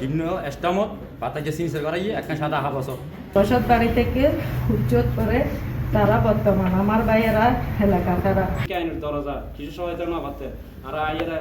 ইন্ন এস্টামত বাতাজে সিনসের করাইয়ে একটা সাদা হাফাস বসত বাড়ি থেকে হুজ্জত করে তারা বর্তমান আমার ভাইয়েরা এলাকা তারা। দরজা? কিছু সহায়তা না পাতে আর আইয়েরা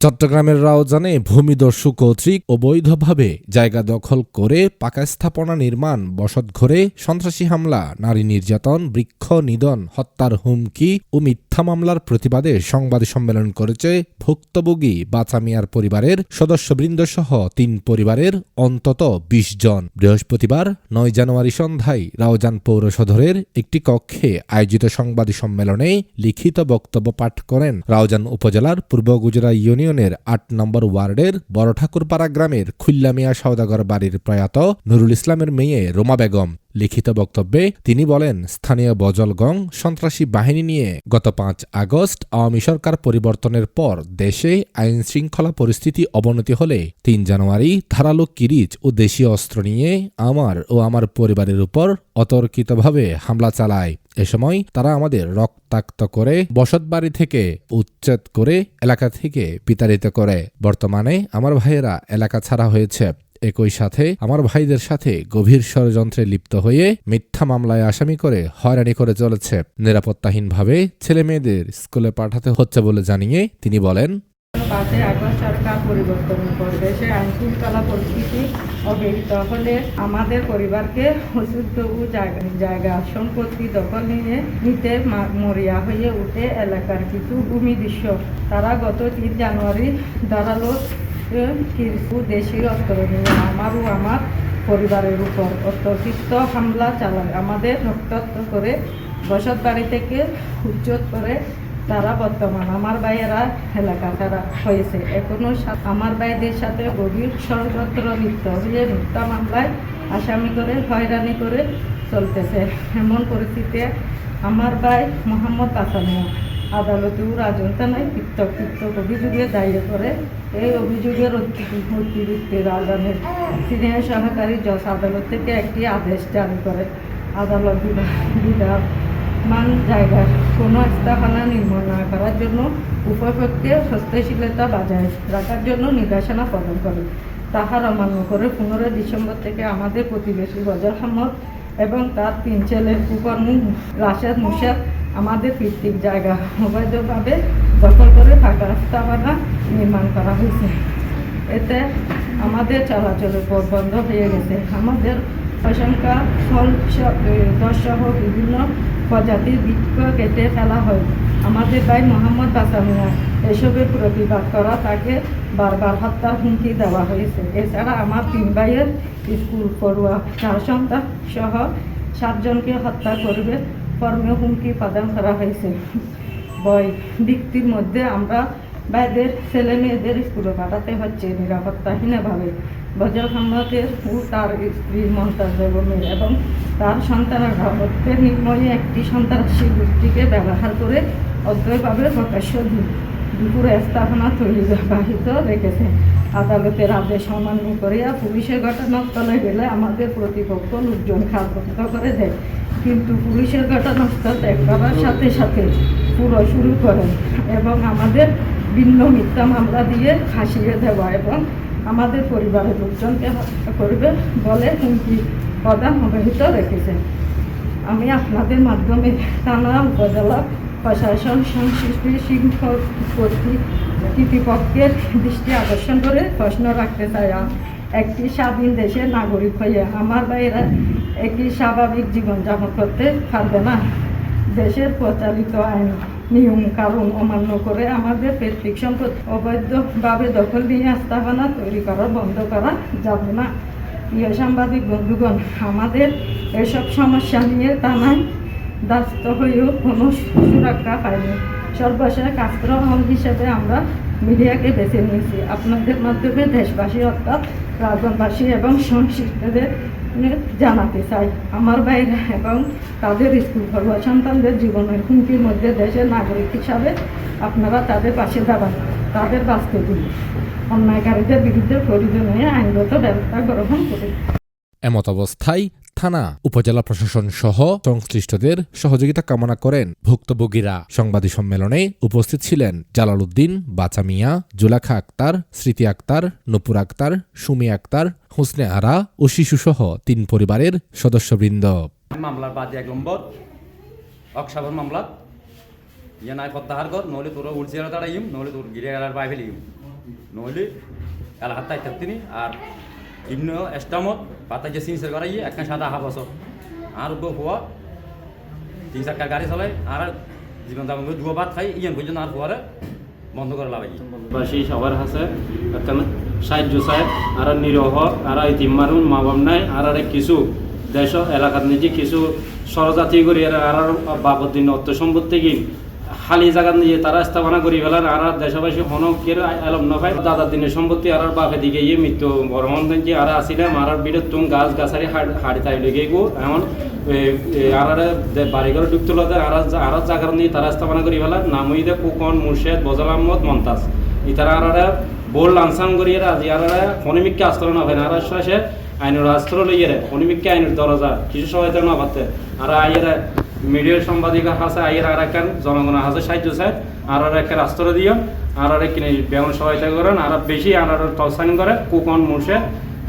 চট্টগ্রামের রাউজানে ভূমিদস্যু কর্তৃক অবৈধভাবে জায়গা দখল করে পাকা স্থাপনা নির্মাণ বসতঘরে সন্ত্রাসী হামলা, নারী নির্যাতন, বৃক্ষ নিধন, হত্যার হুমকি ও মিথ্যা মামলার প্রতিবাদে সংবাদ সম্মেলন করেছে ভুক্তভোগী বাচা মিয়ার পরিবারের সদস্যবৃন্দ সহ তিন পরিবারের অন্তত বিশ জন। বৃহস্পতিবার নয় জানুয়ারি সন্ধ্যায় রাউজান পৌর সদরের একটি কক্ষে আয়োজিত সংবাদ সম্মেলনে লিখিত বক্তব্য পাঠ করেন রাউজান উপজেলার পূর্ব গুজরা ইউনিয়নের আট নম্বর ওয়ার্ডের বড়ঠাকুরপাড়া গ্রামের খুল্লামিয়া সওদাগর বাড়ির প্রয়াত নুরুল ইসলামের মেয়ে রোমা বেগম। লিখিত বক্তব্যে তিনি বলেন, স্থানীয় বজলগং সন্ত্রাসী বাহিনী নিয়ে গত পাঁচ আগস্ট আওয়ামী সরকার পরিবর্তনের পর দেশে আইন শৃঙ্খলা পরিস্থিতি অবনতি হলে তিন জানুয়ারি ধারালো কিরিচ ও দেশীয় অস্ত্র নিয়ে আমার ও আমার পরিবারের উপর অতর্কিতভাবে হামলা চালায়। এ সময় তারা আমাদের রক্তাক্ত করে বসতবাড়ি থেকে উচ্ছেদ করে এলাকা থেকে বিতাড়িত করে। বর্তমানে আমার ভাইয়েরা এলাকা ছাড়া হয়েছে। একই সাথে আমার ভাইদের সাথে গভীর ষড়যন্ত্রে লিপ্ত হয়ে মিথ্যা মামলায় আসামি করে হয়রানি করে চলেছে। নিরাপত্তাহীনভাবে ছেলে মেয়েদের স্কুলে পাঠাতে হচ্ছে বলে জানিয়ে তিনি বলেন পরিস্থিতি আমাদের পরিবারকে জায়গা সম্পত্তি নিয়ে নিতে মরিয়া হয়ে এলাকার কিছু ভূমি দৃশ্য। তারা গত তিন জানুয়ারি দাঁড়াল কিছু দেশীয় অস্ত্র আমার ও আমার পরিবারের উপর অতর্কিত হামলা চালায়। আমাদের রক্তাক্ত করে বসত বাড়ি থেকে উচ্চত করে তারা বর্তমান আমার ভাইয়েরা, এলাকা তারা হয়েছে। এখনও সা- আমার ভাইদের সাথে গভীর ষড়যন্ত্র লিপ্ত হয়ে মিথ্যা মামলায় আসামি করে, হয়রানি করে চলতেছে। এমন পরিস্থিতিতে আমার ভাই মোহাম্মদ আসামিয়া আদালতেও রাজন নাই পৃথক পৃথক অভিযোগে দায়ের করে। এই অভিযোগের অতি- অতিরিক্ত রাজধানীর সিনিয়র সহকারী জজ আদালত থেকে একটি আদেশ জারি করে। আদালত বিভাগ বিভাগ মান জায়গার কোনো স্থাপনা নির্মাণ না করার জন্য উপপক্ষে হস্তশীলতা বজায় রাখার জন্য নির্দেশনা প্রদান করে। তাহার অমান্য করে পনেরোই ডিসেম্বর থেকে আমাদের প্রতিবেশী গজর আহমদ এবং তার তিন ছেলের কুকর্মী রাশেদ মুশাদ আমাদের পিতৃক জায়গা। অবৈধভাবে দখল করে ফাঁকা স্থাপনা নির্মাণ করা হয়েছে এতে আমাদের চলাচলের পথ বন্ধ হয়ে গেছে। আমাদের অসংখ্য ফল দশসহ বিভিন্ন প্রজাতির বৃক্ষ কেটে ফেলা হয়। আমাদের ভাই মোহাম্মদ বাসামিয়া এসবের প্রতিবাদ করা তাকে বারবার হত্যার হুমকি দেওয়া হয়েছে। এছাড়া আমার তিন ভাইয়ের স্কুল পড়ুয়া চার সন্তান সহ সাতজনকে হত্যা করবে কর্মীয় হুমকি প্রদান করা হয়েছে। বয় ব্যক্তির মধ্যে আমরা বাইদের ছেলে মেয়েদের স্কুলে পাঠাতে হচ্ছে নিরাপত্তাহীনভাবে। বজল আহমদের ও তার স্ত্রী মমতাজ বেগমের এবং তার সন্তানেরা অত্যের নির্ময়ে একটি সন্ত্রাসী গোষ্ঠীকে ব্যবহার করে অদ্বৈভাবে প্রকাশ্য দু- দুপুরে স্থাপনা তৈরি বাহিত রেখেছে। আদালতের আদেশ অমান্য করিয়া পুলিশের ঘটনাস্থলে গেলে আমাদের প্রতিপক্ষ লোকজন খাত করে দেয়। কিন্তু পুলিশের ঘটনাস্থল ত্যাগ করার সাথে সাথে পুরো শুরু করেন এবং আমাদের ভিন্ন মিথ্যা মামলা দিয়ে ফাঁসিয়ে দেওয়া এবং আমাদের পরিবারের লোকজনকে হত্যা করবে বলে হুমকি প্রদান অব্যাহত রেখেছে। আমি আপনাদের মাধ্যমে থানা উপজেলা প্রশাসন, সংশ্লিষ্ট কর্তৃক কর্তৃপক্ষের দৃষ্টি আকর্ষণ করে প্রশ্ন রাখতে চাই একটি স্বাধীন দেশের নাগরিক হয়ে আমার বাইরে একটি স্বাভাবিক জীবনযাপন করতে পারবে না। দেশের প্রচালিত আইন, নিয়ম, কারণ অমান্য করে আমাদের পৈতৃক সম্পদ অবৈধভাবে দখল নিয়ে স্থাপনা তৈরি করা, বন্ধ করা যাবে না। প্রিয় সাংবাদিক বন্ধুগণ, আমাদের এসব সমস্যা নিয়ে থানায় ব্যস্ত হয়েও কোনো সুরক্ষা পাইনি সর্বশেষ কাস্ত্রহল হিসেবে আমরা মিডিয়াকে বেছে নিয়েছি। আপনাদের মাধ্যমে দেশবাসী, অর্থাৎ রাজনবাসী এবং সংশ্লিষ্টদের জানাতে চাই। আমার বাইরে এবং তাদের স্কুল পড়ুয়া সন্তানদের জীবনের হুমকির মধ্যে দেশের নাগরিক হিসাবে আপনারা তাদের পাশে দাঁড়ান। তাদের বাঁচতে দিন অন্যায়কারীদের বিরুদ্ধে প্রয়োজনীয় আইনগত ব্যবস্থা গ্রহণ করুন। এমত অবস্থায় থানা উপজেলা প্রশাসন সহ সংশ্লিষ্টদের সহযোগিতা কামনা করেন ভুক্তভোগীরা। সংবাদী সম্মেলনে উপস্থিত ছিলেন জালাল উদ্দিন, বাচা মিয়া, জুলাখা আক্তার, স্মৃতি আক্তার, নুপুর আক্তার, সুমি আক্তার, হুসনে আরা ও শিশুসহ তিন পরিবারের সদস্যবৃন্দ। মামলার বাদী এক নম্বর অকসাবর মামলাত ইয়ে নাই প্রত্যাহার কর তোর তোর গিরে গেলার বাই ফেলিম এলাকার তাই থাকতিনি আর ইমন এস্টামত পাতা যে সিনসের করাই একটা সাদা হাফ বছর। আর উপ হওয়া তিন চারটা গাড়ি চলাই আর জীবন যাপন করে দুয়া ভাত খাই, ইয়ান পর্যন্ত আর হওয়ারে বন্ধ করে বাসী সবার হাসে একটা সাহায্য চায় আর নিরহ, আর ইতিম মারুন মা বাপ নাই, আর আর কিছু দেশ, এলাকার নিজে কিছু সরজাতি করি, আর বাবদ দিন অর্থ সম্পত্তি কি খালি জায়গা নিয়ে তারা স্থাপনা করি ফেলার আর আর দেশবাসী হনকের এলম নফাই দাদার দিনের সম্পত্তি আর আর বাপে দিকে ইয়ে মৃত্যু। বরমন যে আর আসিলাম আর বিরত তুম গাছ গাছারি হাড়ি তাই লেগে গো। এমন আর আর বাড়িঘর ঢুকতে লতে আর আর জায়গার নিয়ে তারা স্থাপনা করি ফেলার। নাম হইতে কুকন মুর্শেদ, বজল আহমদ, মন্তাজ। ইতারা আর বোল আনসান করি আর আজি আর আর ফনিমিককে আস্তর না আর শেষে আইনের রাস্ত্র লইয়ে রে। ফনিমিককে আইনের দরজা, কিছু সহায়তা না পাতে। আর আইয়ের মিডিয়ার সাংবাদিক হাসে, আইয়ের আর একখান জনগণ হাসে, সাহায্য চায়। আর আর একটা রাস্ত্র দিও আর আর এক বেমন সহায়তা করেন। আর বেশি আর আর তলসাইন করে কুকন মুর্শে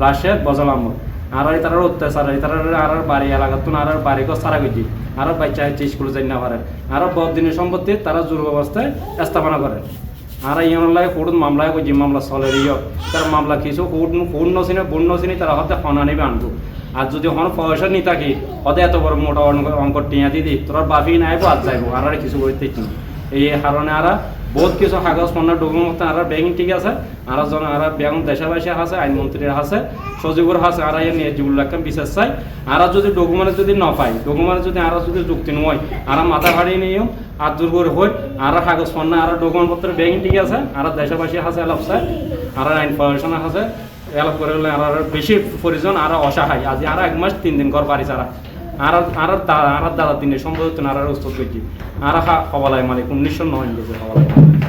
রাশে বজল আহমদ। আর আর তারা অত্যাচার আর তারা আর বাড়ি এলাকাত আর আর বাড়ি গো সারা গেছি আর বাচ্চা হচ্ছে স্কুলে যাই না পারে আর বদিনের সম্পত্তি তারা জোর অবস্থায় স্থাপনা করে। ইয়ান লাগে কোর্ট মামলা যে মামলা চলে রিয় তার মামলা কিছু কোর্ট নছিনে বোন নছিনে তারা হতে হনা নিবে আনব। আর যদি হন পয়সা নি থাকি হতে এত বড় মোটা অঙ্ক- টিয়া দিদি তোর বাপি নাইবো আর যাইবো। আর কিছু করতে এই কারণে আর বহুত কিছু কাগজ পণ্য ডকুমেন্ট আর ব্যাংক ঠিক আছে। আর জন আর ব্যাংক দেশবাসী আছে আইনমন্ত্রীর আছে সচিবর আছে আর নিয়ে যেগুলো একটা বিশেষ চাই। আর যদি ডকুমেন্ট যদি ন পাই ডকুমেন্ট যদি আর যদি যুক্তি নয় আর মাথা ভাড়ি নিয়েও আর দুর্গর হই আর কাগজ পণ্য আর ডকুমেন্ট পত্র ব্যাংক ঠিক আছে আর দেশবাসী আছে এলাপ চাই। আর আইন প্রশাসন আছে এলাপ করে বেশি প্রয়োজন আর অসহায়। আজ আর এক মাস তিন দিন ঘর বাড়ি ছাড়া আর আর আর দাদা তিনি, সম্ভবত আর উস্ত করছি আর হা হবালায় মালিক উনিশশো নয় হবালাই